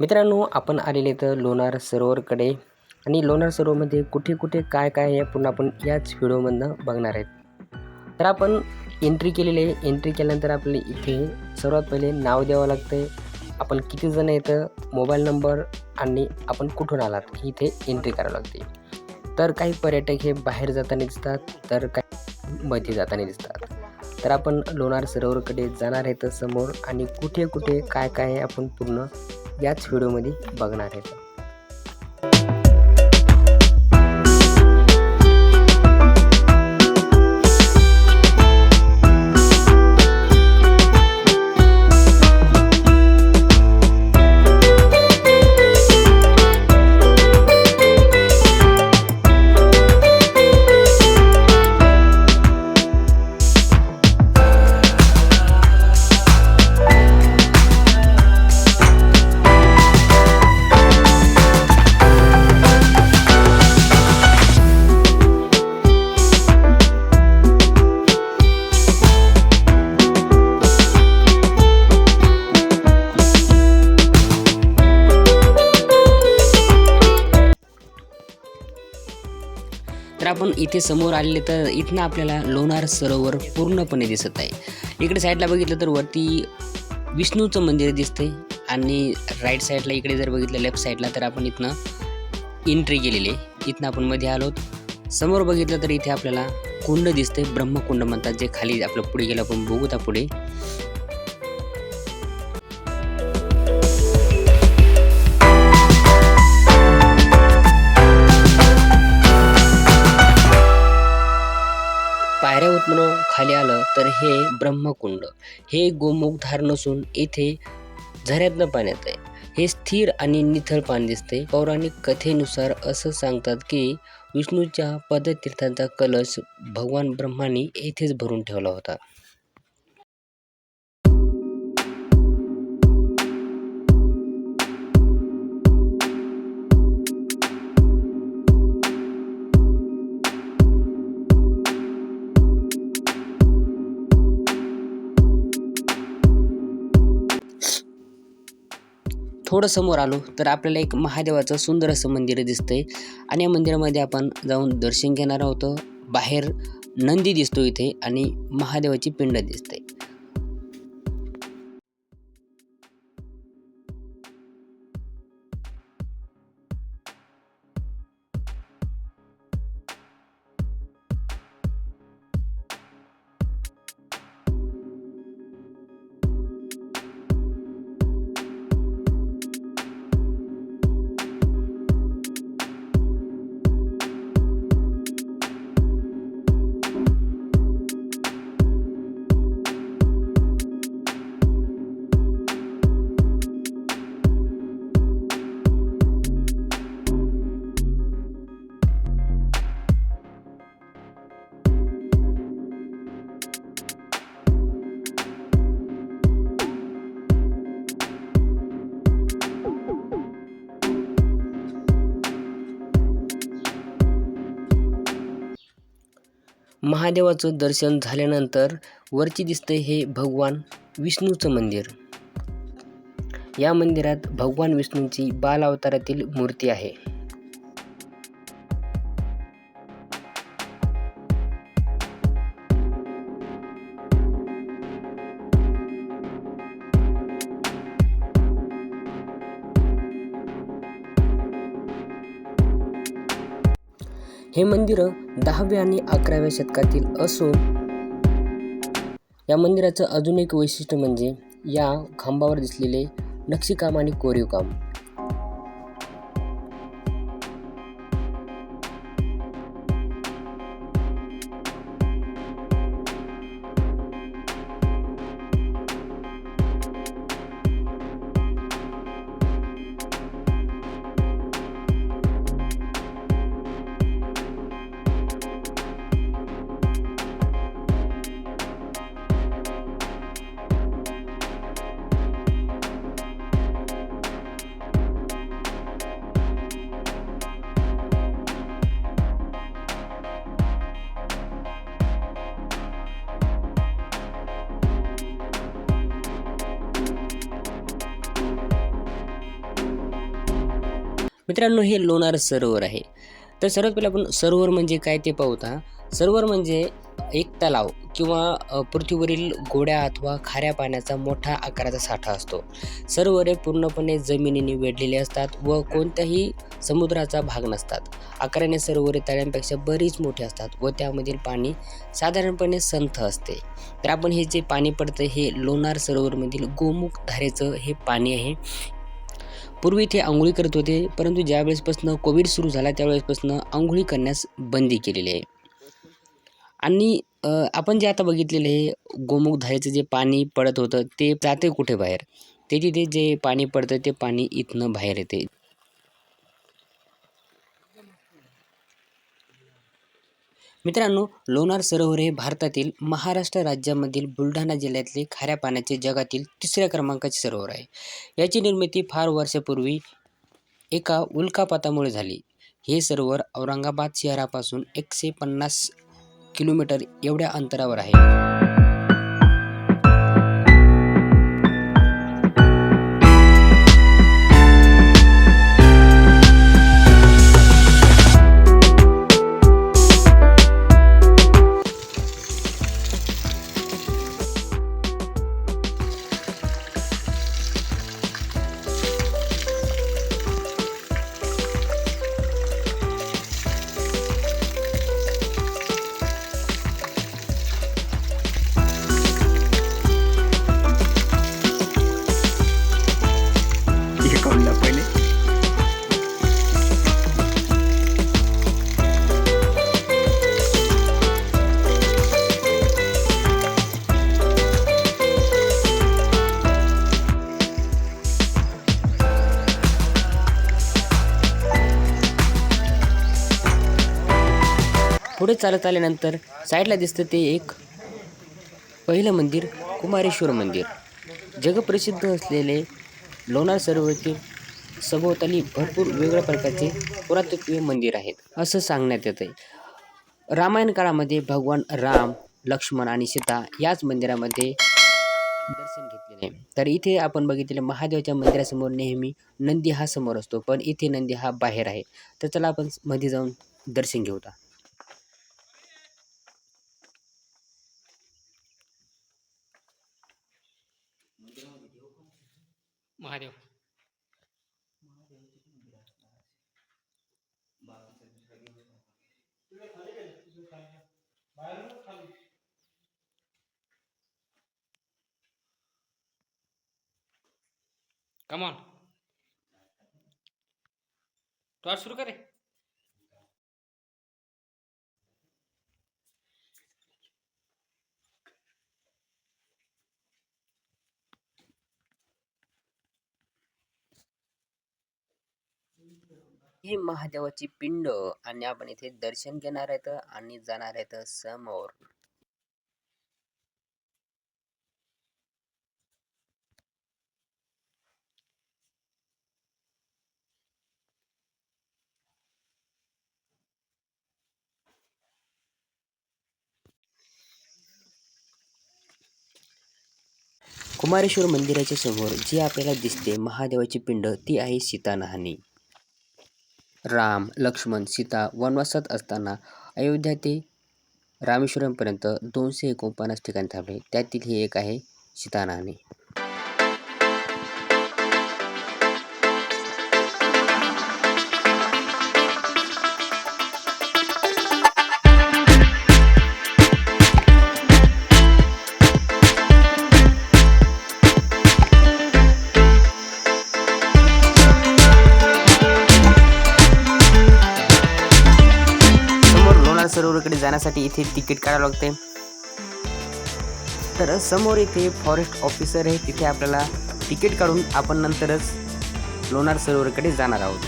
मित्रांनो आपण आलेले तर लोणार सरोवरकडे. आणि लोणार सरोवरमध्ये कुठे कुठे काय काय आहे पुन्हा आपण याच व्हिडिओमधनं बघणार आहेत. तर आपण एंट्री केलेली आहे. एंट्री केल्यानंतर आपल्याला इथे सर्वात पहिले नाव द्यावं लागतं आपण किती जण येतं मोबाईल नंबर आणि आपण कुठून आलात इथे एंट्री करावं लागते तर काही पर्यटक हे बाहेर जाताना दिसतात तर काही मध्ये जाताना दिसतात. तर आपण लोणार सरोवरकडे जाणार आहेत समोर आणि कुठे कुठे काय काय आहे आपण पूर्ण याच व्हिडिओमध्ये बघणार आहेत तर आपण इथे समोर आलेले तर इथनं आपल्याला लोणार सरोवर पूर्णपणे दिसत आहे. इकडे साईडला बघितलं तर वरती विष्णूचं मंदिर दिसतंय आणि राईट साईडला इकडे जर बघितलं लेफ्ट साईडला तर आपण इथनं एंट्री केलेली आहे. इथनं आपण मध्ये आलोत समोर बघितलं तर इथे आपल्याला कुंड दिसतंय ब्रह्मकुंड म्हणतात जे खाली आपलं पुढे गेलं आपण बघू त्या पुढे. तर हे ब्रह्मकुंड. हे गोमुखधार नसून येथे झऱ्यातलं पाण्यात आहे हे स्थिर आणि निथळ पाणी दिसते पौराणिक कथेनुसार असं सांगतात की विष्णूच्या पदतीर्थांचा कलश भगवान ब्रह्मानी येथेच भरून ठेवला होता. थोडं समोर आलो तर आपल्याला एक महादेवाचं सुंदर असं मंदिर दिसतंय. आणि या मंदिरामध्ये आपण जाऊन दर्शन घेणार आहोत. बाहेर नंदी दिसतो इथे आणि महादेवाची पिंड दिसते महादेवाचं दर्शन झाल्यानंतर वरची दिसतंय हे भगवान विष्णूचं मंदिर. या मंदिरात भगवान विष्णूंची बाल अवतारातील मूर्ती आहे. हे मंदिर दहाव्या आणि अकराव्या शतकातील असून या मंदिराचं अजून एक वैशिष्ट्य म्हणजे या खांबावर दिसलेले नक्षीकाम आणि कोरीवकाम. मित्रांनो हे लोणार सरोवर आहे. तर सर्वात पहिले आपण सरोवर म्हणजे काय ते पाहूता सरोवर म्हणजे एक तलाव किंवा पृथ्वीवरील गोड्या अथवा खाऱ्या पाण्याचा मोठा आकाराचा साठा असतो. सरोवरे पूर्णपणे जमिनीने वेढलेले असतात व कोणत्याही समुद्राचा भाग नसतात. आकाराने सरोवरे तळ्यांपेक्षा बरीच मोठी असतात व त्यामधील पाणी साधारणपणे संथ असते. तर आपण हे जे पाणी पडतं हे लोणार सरोवरमधील गोमुख धारेचं हे पाणी आहे. पूर्वी ते आंघोळी करत होते परंतु ज्यावेळेसपासून कोविड सुरू झाला त्यावेळेसपासून आंघोळी करण्यास बंदी केलेली आहे. आणि आपण जे आता बघितलेले आहे गोमुखधारेचं जे पाणी पडत होतं ते जाते कुठे बाहेर? ते तिथे जे पाणी पडतं ते पाणी इथनं बाहेर येते. मित्रांनो लोणार सरोवर हे भारतातील महाराष्ट्र राज्यामधील बुलढाणा जिल्ह्यातले खाऱ्या पाण्याचे जगातील तिसऱ्या क्रमांकाचे सरोवर आहे. याची निर्मिती फार वर्षापूर्वी एका उल्कापातामुळे झाली. हे सरोवर औरंगाबाद शहरापासून एकशे पन्नास किलोमीटर एवढ्या अंतरावर आहे. पुढे चालत आल्यानंतर साईडला दिसतं ते एक पहिलं मंदिर कुमारेश्वर मंदिर. जगप्रसिद्ध असलेले लोणार सरोवरातील सभोवताली भरपूर वेगळ्या प्रकारचे पुरातत्वीय मंदिर आहेत असं सांगण्यात येतं आहे रामायण काळामध्ये भगवान राम लक्ष्मण आणि सीता याच मंदिरामध्ये दर्शन घेतलेले आहे. तर इथे आपण बघितले महादेवाच्या मंदिरासमोर नेहमी नंदी हा समोर असतो पण इथे नंदी हा बाहेर आहे. तर चला आपण मध्ये जाऊन दर्शन घेऊता. महादेव. कमॉन टॉर्च सुरू करे ही महादेवाची पिंड आणि आपण इथे दर्शन घेणार आहेत आणि जाणार आहेत समोर. कुमारेश्वर मंदिराच्या समोर जी आपल्याला दिसते महादेवाची पिंड ती आहे सीता नहानी राम लक्ष्मण सीता वनवासात असताना अयोध्या ते रामेश्वरमपर्यंत दोनशे एकोणपन्नास ठिकाणी थांबले. त्यातील हे एक आहे सीता सरोवराकडे जाण्यासाठी इथे तिकीट काढावं लागते तर समोर इथे फॉरेस्ट ऑफिसर आहे तिथे आपल्याला तिकीट काढून आपण नंतरच लोणार सरोवरकडे जाणार आहोत.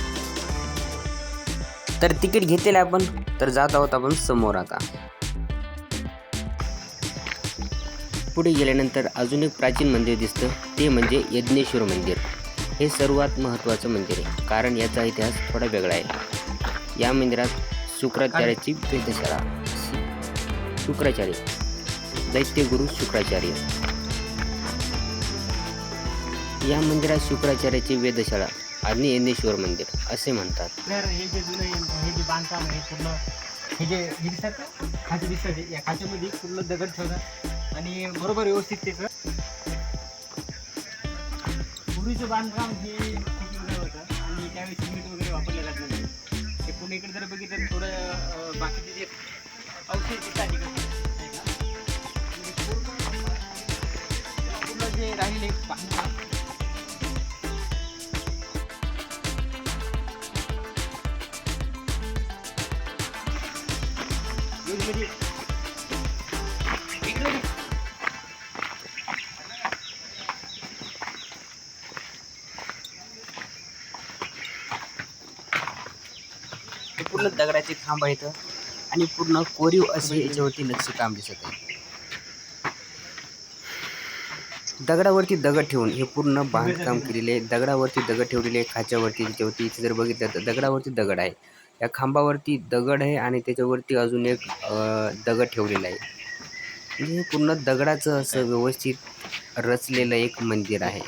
तर तिकीट घेतलेलं आपण तर जात आहोत आपण समोर आता. पुढे गेल्यानंतर अजून एक प्राचीन मंदिर दिसतं ते म्हणजे यज्ञेश्वर मंदिर. हे सर्वात महत्त्वाचं मंदिर आहे कारण याचा इतिहास थोडा वेगळा आहे. या मंदिरात शुक्राचार्याची वेधशाळा. शुक्राचार्य. दैत्यगुरु शुक्राचार्य. या मंदिरात शुक्राचार्याची वेधशाळा आणि ज्ञानेश्वर मंदिर असे म्हणतात. तर हे जे जुनं हे हे जे बांधकाम आहे पूर्ण हे जे हे दिसतात का खाचे दिसतात या खाच्यामध्ये पूर्ण दगड ठेवतात आणि बरोबर व्यवस्थित त्याचं पूर्वीचं बांधकाम हे खूप वेगळं होतं आणि त्यावेळी सिमेंट वगैरे वापरलेलं नाही ते पुणे इकडे जर बघितलं थोडं बाकीचे जे अवशेष दिसतात जे राहिले पूर्ण दगडाचे खांब आहेत आणि पूर्ण कोरीव असे याच्यावरती नक्षीकाम दिसत आहे दगडावरती दगड ठेवून हे पूर्ण बांधकाम केलेले आहे. दगडावरती दगड ठेवलेले आहे खाच्यावरती त्याच्यावरती इथे जर बघितलं तर दगडावरती दगड आहे. या खांबावरती दगड आहे आणि त्याच्यावरती अजून एक अ, दगड ठेवलेला आहे. म्हणजे हे पूर्ण दगडाचं असं व्यवस्थित रचलेलं एक मंदिर आहे.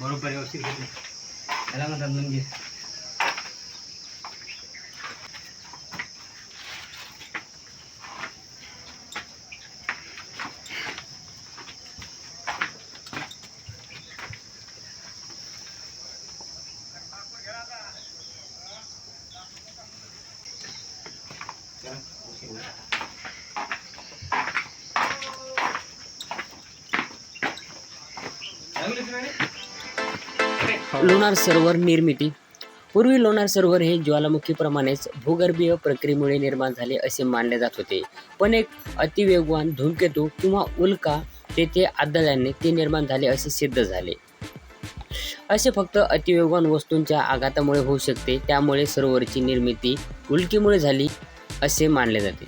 बरोबर व्यवस्थित घेतले त्याला म्हणतात मंदिर लोणार सरोवर निर्मिती. पूर्वी लोणार सरोवर हे ज्वालामुखीप्रमाणेच भूगर्भीय प्रक्रियेमुळे निर्माण झाले असे मानले जात होते. पण एक अतिवेगवान धूमकेतू किंवा उल्का तेथे आदळल्याने ते निर्माण झाले असे सिद्ध झाले. असे फक्त अतिवेगवान वस्तूंच्या आघातामुळे होऊ शकते त्यामुळे सरोवरची निर्मिती उल्कीमुळे झाली असे मानले जाते.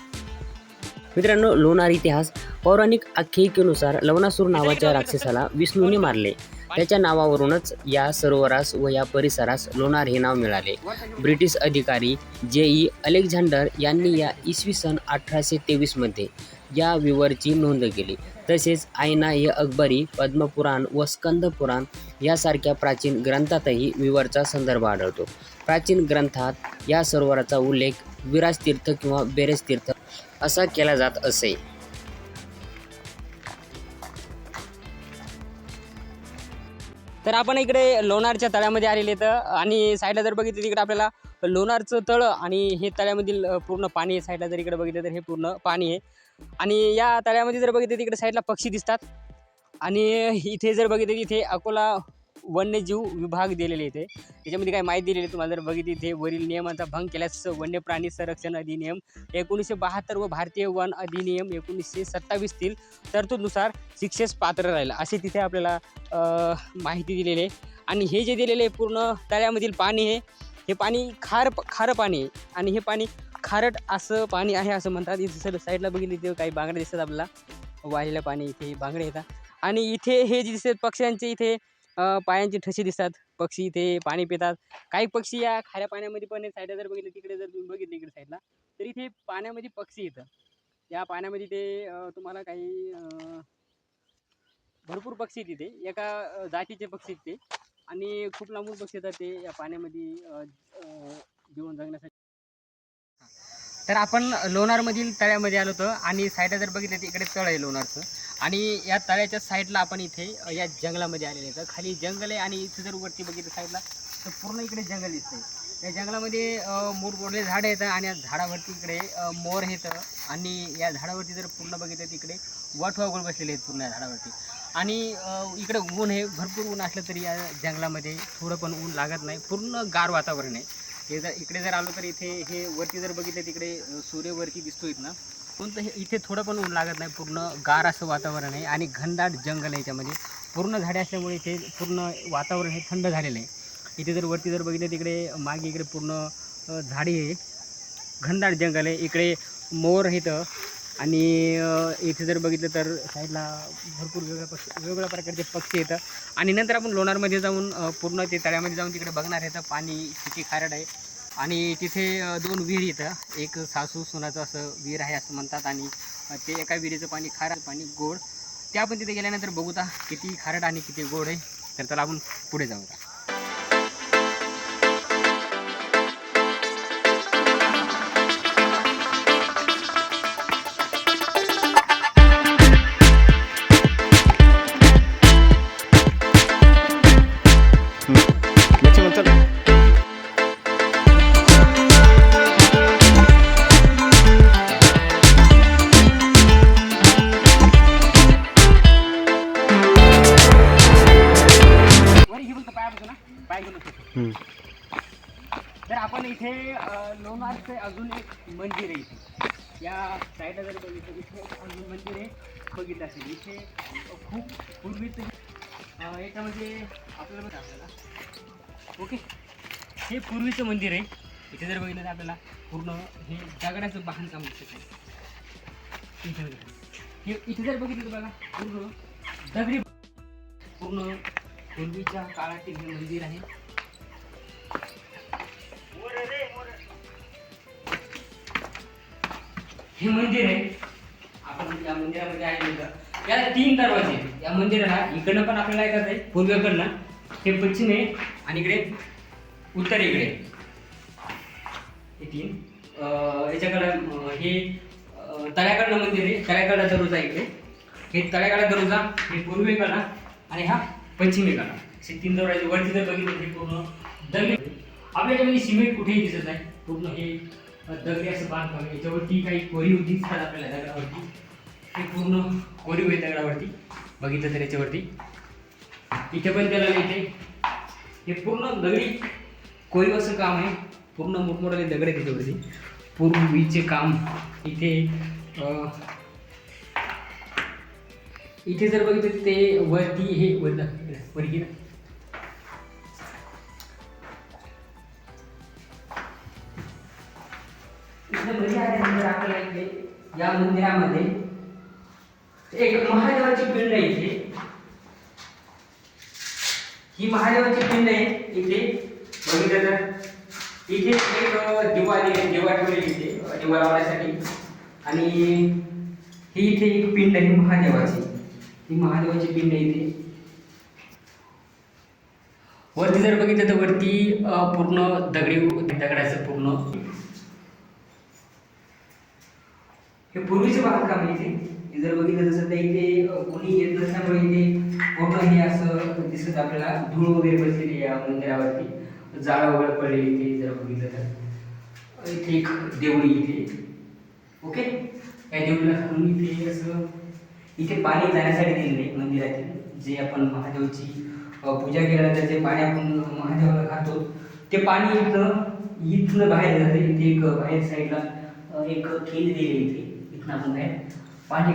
मित्रांनो लोणार इतिहास पौराणिक आख्यायिकेनुसार लवणासूर नावाच्या राक्षसाला विष्णूने मारले. त्याच्या नावावरूनच या सरोवरास व या परिसरास लोणार हे नाव मिळाले. ब्रिटिश अधिकारी जे ई. अलेक्झांडर यांनी या इसवी सन अठराशे तेवीसमध्ये या विवरची नोंद केली. तसेच आयना ए अकबरी पद्मपुराण व स्कंदपुराण यासारख्या प्राचीन ग्रंथातही विवरचा संदर्भ आढळतो. प्राचीन ग्रंथात या सरोवराचा उल्लेख विराज तीर्थ किंवा बेरेज तीर्थ असा केला जात असे. तर आपण इकडे लोणारच्या तळ्यामध्ये आलेले तर आणि साईडला जर बघितलं तिकडे आपल्याला लोणारचं तळं आणि हे तळ्यामधील पूर्ण पाणी आहे. साईडला जर इकडे बघितलं तर हे पूर्ण पाणी आहे. आणि या तळ्यामध्ये जर बघितलं तिकडे साईडला पक्षी दिसतात. आणि इथे जर बघितलं इथे अकोला वन्यजीव विभाग दिलेले इथे त्याच्यामध्ये काय माहिती दिलेली तुम्हाला? जर बघितली इथे वरील नियमांचा भंग केल्यास वन्य प्राणी संरक्षण अधिनियम एकोणीसशे बहात्तर व भारतीय वन अधिनियम एकोणीसशे सत्तावीसतील तरतूदनुसार शिक्षेस पात्र राहील. असे तिथे आपल्याला माहिती दिलेली आहे. आणि हे जे दिलेले आहे पूर्ण तळ्यामधील पाणी आहे हे पाणी खार खारं पाणी आहे. आणि हे पाणी खारट असं पाणी आहे असं म्हणतात. इथे सर साईडला बघितली इथे काही बांगड्या दिसतात आपल्याला. वाहिलेलं पाणी इथे बांगडे येतात. आणि इथे हे जे दिसतात पक्ष्यांचे इथे पायांचे ठसे दिसतात. पक्षी इथे पाणी पितात. काही पक्षी या खाऱ्या पाण्यामध्ये पण साईडला जर बघितलं तिकडे जर तुम्ही बघितलं इकडे साईडला तर इथे पाण्यामध्ये पक्षी येतं या पाण्यामध्ये ते तुम्हाला काही भरपूर पक्षी तिथे. एका जातीचे पक्षी आहेत ते. आणि खूप लांबून पक्षी येतात ते या पाण्यामध्ये जीवन जगण्यासाठी. तर आपण लोणारमधील तळ्यामध्ये आलो होतो आणि साईडला जर बघितलं तर इकडे तळ आहे लोणारचं. आणि या तळ्याच्या साईडला आपण इथे या जंगलामध्ये आलेले तर खाली जंगल आहे आणि इथे जर वरती बघितलं साईडला तर पूर्ण इकडे जंगल दिसतंय. या जंगलामध्ये अ, मोठमोठे झाडं येतं आणि या झाडावरती इकडे मोर येतं आणि या झाडावरती जर पूर्ण बघितलं तर तिकडे वाटवागुळ बसलेले आहेत पूर्ण या झाडावरती. आणि इकडे ऊन हे भरपूर ऊन असलं तरी या जंगलामध्ये थोडं पण ऊन लागत नाही. पूर्ण गार वातावरण आहे. हे जर इकडे जर आलो तर इथे हे वरती जर बघितलं तिकडे सूर्यवरती सूर्य वरती दिसतो इथनं पण हे इथे थोडं पण ऊन लागत नाही पूर्ण गार असं वातावरण आहे आणि घनदाट जंगल आहे याच्यामध्ये. पूर्ण झाडे असल्यामुळे इथे पूर्ण वातावरण हे थंड झालेलं आहे. इथे जर वरती जर बघितलं तिकडे मागे इकडे पूर्ण झाडी आहे घनदाट जंगल आहे. इकडे मोर इथं आणि इथे जर बघितलं तर साईडला भरपूर वेगळ्या पक्ष वेगवेगळ्या प्रकारचे पक्षी येतात आणि नंतर आपण लोणारमध्ये जाऊन पूर्ण ते तळ्यामध्ये जाऊन तिकडे बघणार येतं पाणी किती खारट आहे. आणि तिथे दोन विहीर येतं. एक सासू सुनाचं असं विहीर आहे असं म्हणतात आणि ते एका विहिरीचं पाणी खारट पाणी गोड. ते आपण तिथे गेल्यानंतर बघूता किती खारट आणि किती गोड आहे. तर त्याला आपण पुढे जाऊया. लोणारचे अजून एक मंदिर आहे इथे. या साईडला जर बघितलं इथे अजून मंदिर आहे बघितलं असेल. इथे खूप पूर्वीचं याच्यामध्ये आपल्याला बघा आपल्याला. ओके? हे पूर्वीचं मंदिर आहे. इथे जर बघितलं तर आपल्याला पूर्ण हे दगडाचं बांधकाम दिसत आहे. इथे हे इथे जर बघितलं तर बघा पूर्ण दगडी पूर्ण पूर्वीच्या काळातील हे मंदिर आहे. हे मंदिर आहे. आपण या मंदिरामध्ये आहे इथं. याला तीन दरवाजे आहेत. या मंदिराला इकडनं पण आपल्याला येतात आहे पूर्वेकडनं हे पश्चिम आहे आणि इकडे उत्तरेकडे हे तीन. याच्याकडं हे तळ्याकडलं तळ्याकडनं मंदिर आहे. तळ्याकडला दरोजा इकडे. हे तळ्याकडला दरोजा हे पूर्वेकडा आणि हा पश्चिमेकडा असे तीन दरवाजे वरती जर बघितलं हे पूर्ण दगडी आपल्याकडे म्हणजे सिमेंट कुठेही दिसत आहे पूर्ण हे दगडी असं बांधकाम याच्यावरती काही कोरीव दिसतात आपल्याला दगडावरती. हे पूर्ण कोरीव आहे दगडावरती. बघितलं तर याच्यावरती. इथे पण त्याला इथे. हे पूर्ण दगडी कोरीव असं काम आहे. पूर्ण मोठमोठाले दगड आहे त्याच्यावरती. पूर्वीचे काम इथे इथे जर बघितलं ते वरती हे वर वरती मंदिर आहे आपल्याला इथे या मंदिरामध्ये एक महादेवाची पिंड आहे इथे. ही महादेवाची पिंड आहे इथे. बघितलं तर इथे एक दिवाळी दिवा आहे दिवा ठेवलेली इथे दिवा लावण्यासाठी. आणि ही इथे एक पिंड आहे महादेवाची. ही महादेवाची पिंड आहे इथे. वरती जर बघितलं तर वरती पूर्ण दगडी दगडाचं पूर्ण हे पूर्वीचे बांधकाम इथे म्हणजे. जर बघितलं तर सध्या इथे कोणी येत नसल्यामुळे इथे पूर्ण हे असं दिसत आपल्याला. धूळ वगैरे बसलेली या मंदिरावरती. जाळं वगैरे पडलेली इथे जर बघितलं तर. इथे एक देवळी इथे. ओके? या देवळीला खालून इथे असं इथे पाणी जाण्यासाठी दिलेलं आहे मंदिरातील. जे आपण महादेवची पूजा केल्यानंतर जे पाणी आपण महादेवाला खातो ते पाणी इथलं इथलं बाहेर जातं. इथे एक बाहेर साईडला एक खेळ दिली इथे. इथनं आपण बाहेर पाणी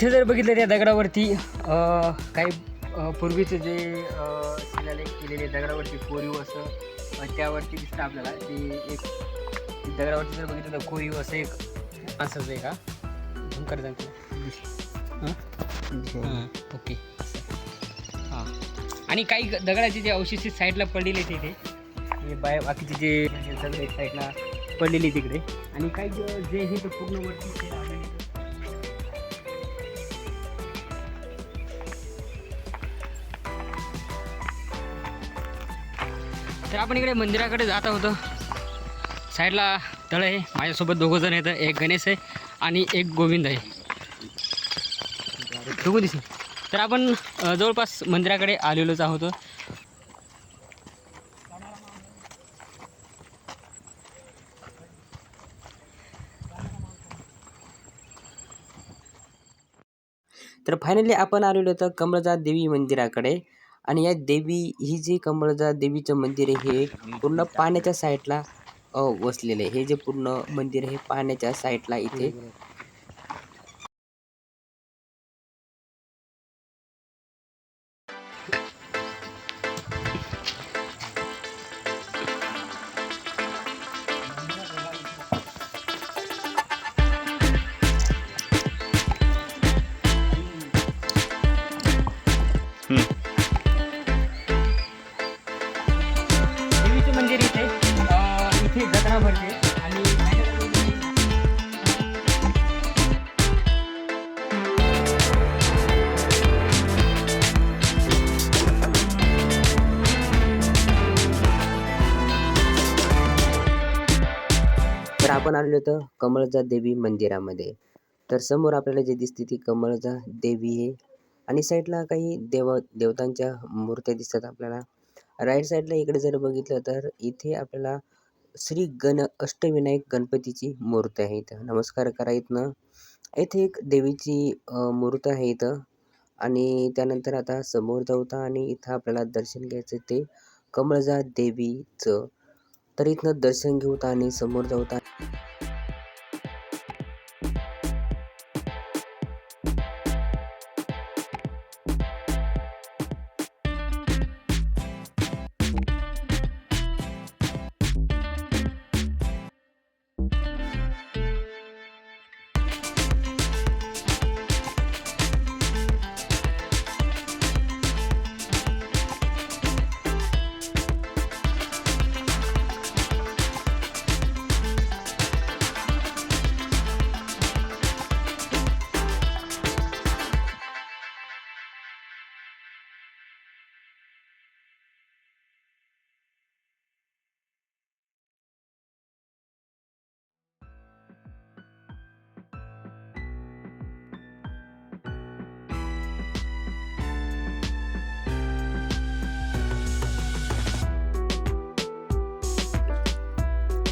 इथे जर बघितलं त्या दगडावरती काही पूर्वीचे जे शिलालेख केलेले दगडावरती कोरीव असं त्यावरती दिसतं आपल्याला की एक दगडावरती जर बघितलं तर कोरीव असं एक असंच आहे का? झुंकर हां? ओके. हां. आणि काही दगडाचे जे अवशेष साईडला पडलेले तिथे हे बाय बाकीचे जे दगड आहेत साईडला पडलेली तिकडे. आणि काही जे जे हे तर पूर्ण वरती आपण इकडे मंदिराकडे जात आहोत. साईडला तळ आहे. माझ्यासोबत दोघं जण येतं एक गणेश आहे आणि एक गोविंद आहे. दोघं दिसेल. तर आपण जवळपास मंदिराकडे आलेलोच आहोत. तर फायनली आपण आलेलो होतं कमळजा देवी मंदिराकडे. आणि या देवी ही जी कमळजा देवीचं मंदिर आहे हे पूर्ण पाण्याच्या साईडला अ, वसलेलं आहे. हे जे पूर्ण मंदिर आहे पाण्याच्या साईडला इथे आलेलो होतो कमळजा देवी मंदिरामध्ये. तर समोर आपल्याला जे दिसते ती कमळजा देवी आहे. आणि साईडला काही देव देवतांच्या मूर्त्या दिसतात आपल्याला. राईट साईडला इकडे जर बघितलं तर इथे आपल्याला श्री गण अष्टविनायक गणपतीची मूर्ती आहे इथं. नमस्कार करा इथनं. इथे एक देवीची मूर्ती मूर्त आहे इथं. आणि त्यानंतर आता समोर जाऊता आणि इथं आपल्याला दर्शन घ्यायचं ते कमळजा देवीचं. तर इथनं दर्शन घेऊता आणि समोर जाऊता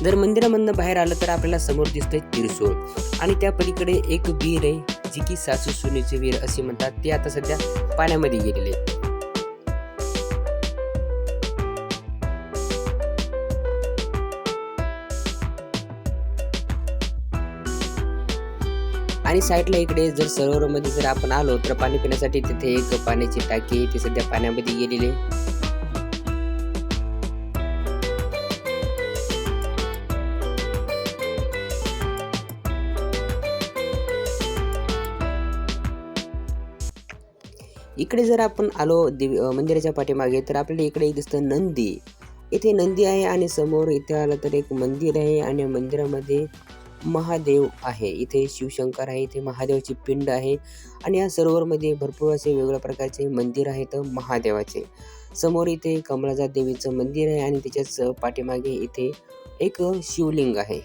जर मंदिरामधनं बाहेर आलं तर आपल्याला समोर दिसतंय तिरसोळ. आणि त्या पलीकडे एक वीर आहे जी की सासू सुनेचे वीर असे म्हणतात. ते आता सध्या पाण्यामध्ये गेलेले आहे. आणि साईडला इकडे जर सरोवरामध्ये जर आपण आलो तर पाणी पिण्यासाठी तिथे एक पाण्याची टाकी ती सध्या पाण्यामध्ये गेलेली आहे. इकडे जर आपण आलो देवी मंदिराच्या पाठीमागे तर आपल्याला इकडे दिसतं नंदी. इथे नंदी आहे आणि समोर इथे आलं तर एक मंदिर आहे आणि मंदिरामध्ये महादेव आहे. इथे शिवशंकर आहे इथे महादेवाची पिंड आहे आणि या सरोवरमध्ये भरपूर असे वेगवेगळ्या प्रकारचे मंदिर आहेत महादेवाचे. समोर इथे कमळाजा देवीचं मंदिर आहे आणि त्याच्याच पाठीमागे इथे एक शिवलिंग आहे.